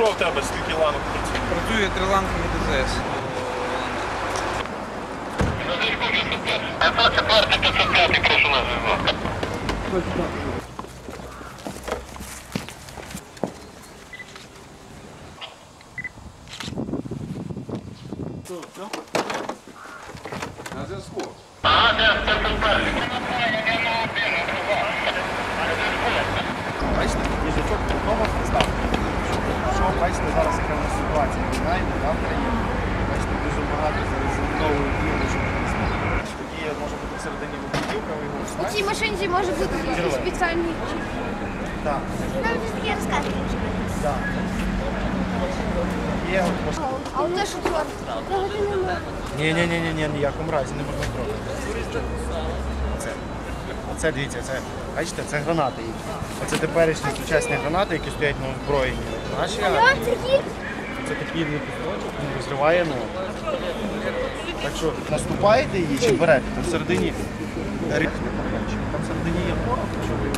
Що в тебе скільки ланок працює? Працює триланками ДЗС. На зв'язку. Бачите, бачите, зараз яка в нас ситуація? Війна йде, завтра є. Бачите, дуже багато зараз заміновують їжачок. Тоді може бути всередині вибухівка, ви його У цій машинці може бути якийсь спеціальний чіп. Так, Нам вже таке розказують. так. Є от пос- А от те, що чорт, не можеш. Ні, ні, ні, ні, ні, ніякому разі не можна трогати. Оце дивіться, це, бачите, це гранати їхні. Це теперішні сучасні гранати, які стоять на озброєнні. Наші А це це такий не кусочок, він розриває ну. Так що наступаєте її чи берете, там всередині рік Там всередині є порох, що ви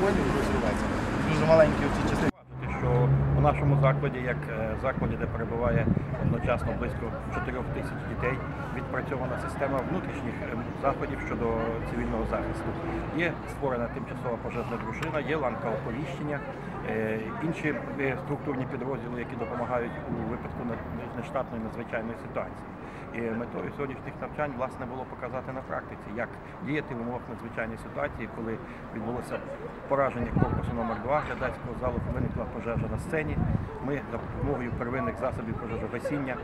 будете розривається. Дуже маленькі оці частини. Нашому закладі, як е, закладі, де перебуває одночасно близько 4 тисяч дітей, відпрацьована система внутрішніх е, заходів щодо цивільного захисту. Є створена тимчасова пожежна дружина, є ланка оповіщення, інші е, структурні підрозділи, які допомагають у випадку нештатної надзвичайної ситуації. І метою сьогоднішніх навчань власне було показати на практиці, як діяти в умовах надзвичайної ситуації, коли відбулося пораження корпусу номер 2 глядацького залу, виникла пожежа на сцені. Ми за допомогою первинних засобів пожежогасіння,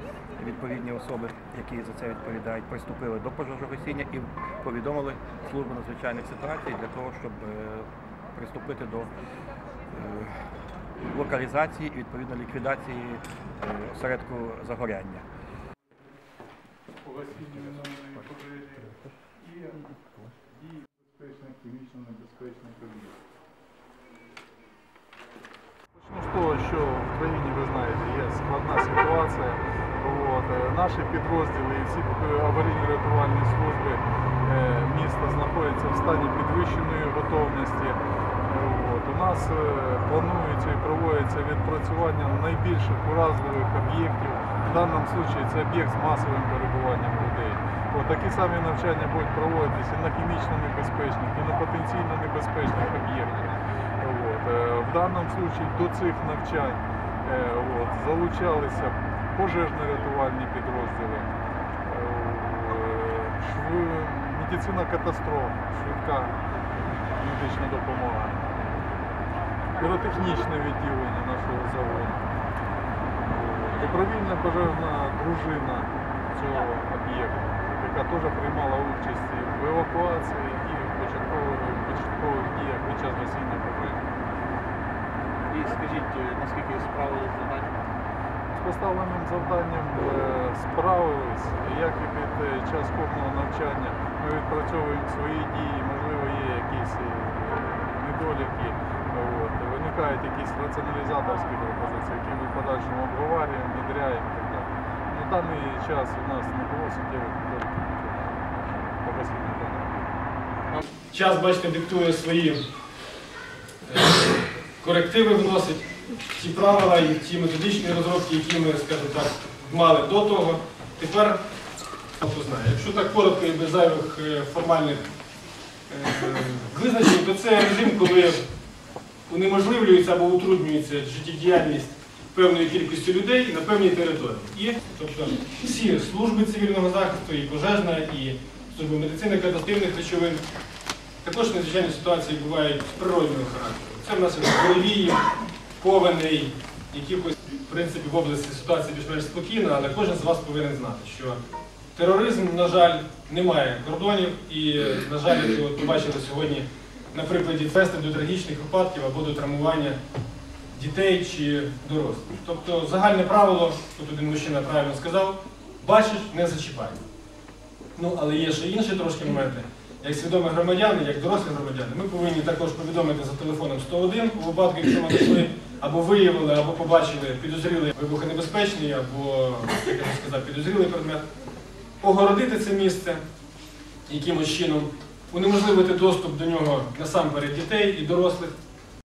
відповідні особи, які за це відповідають, приступили до пожежогасіння і повідомили службу надзвичайних ситуацій для того, щоб е, приступити до е, локалізації і відповідно ліквідації е, осередку загоряння. хімічно небезпечних об'єктів. Почну з того, що в країні, ви знаєте, є складна ситуація. От, е, наші підрозділи і всі е, аварійно-рятувальні служби міста знаходяться в стані підвищеної готовності. От, у нас е, планується і проводиться відпрацювання найбільших уразливих об'єктів. В даному випадку це об'єкт з масовим перебуванням людей. От, такі самі навчання будуть проводитися і на хімічно небезпечних, і на потенційно небезпечних об'єктах. Е, в даному випадку до цих навчань е, от, залучалися пожежно-рятувальні підрозділи, медицина катастроф, швидка медична допомога, піротехнічне відділення нашого заводу, От, управління пожежна дружина цього об'єкту, яка теж приймала участь в евакуації і в початкових, діях під час гасіння пожежі. І скажіть, е, наскільки справилися з заданням? З поставленим завданням е, справились, як і під е, час повного навчання ми відпрацьовуємо свої дії, можливо, є якісь е, недоліки, от, виникають якісь раціоналізаторські пропозиції, які ми в подальшому обговорюємо, внедряємо і так далі. На даний час у нас не було суттєвих по гасінню даного. Час, бачите, диктує свої е, корективи вносить. ті правила і ті методичні розробки, які ми, скажімо так, мали до того. Тепер знає. Якщо так коротко і без зайвих е, формальних е, визначень, то це режим, коли унеможливлюється або утруднюється життєдіяльність певної кількості людей на певній території. І тобто всі служби цивільного захисту, і пожежна, і служби медицини катастрофних речовин, також надзвичайні ситуації бувають з природнього характеру. Це внаслідок буревіїв, повеней, якихось, в принципі, в області ситуація більш-менш спокійна, але кожен з вас повинен знати, що тероризм, на жаль, не має кордонів, і, на жаль, як ви побачили сьогодні на прикладі фести до трагічних випадків або до травмування дітей чи дорослих. Тобто загальне правило, тут один мужчина правильно сказав, бачиш, не зачіпай. Ну, але є ще інші трошки моменти. Як свідомі громадяни, як дорослі громадяни, ми повинні також повідомити за телефоном 101 у випадку, якщо ми знайшли або виявили, або побачили підозрілий вибухонебезпечний, або, як я сказав, підозрілий предмет, огородити це місце якимось чином, унеможливити доступ до нього насамперед дітей і дорослих,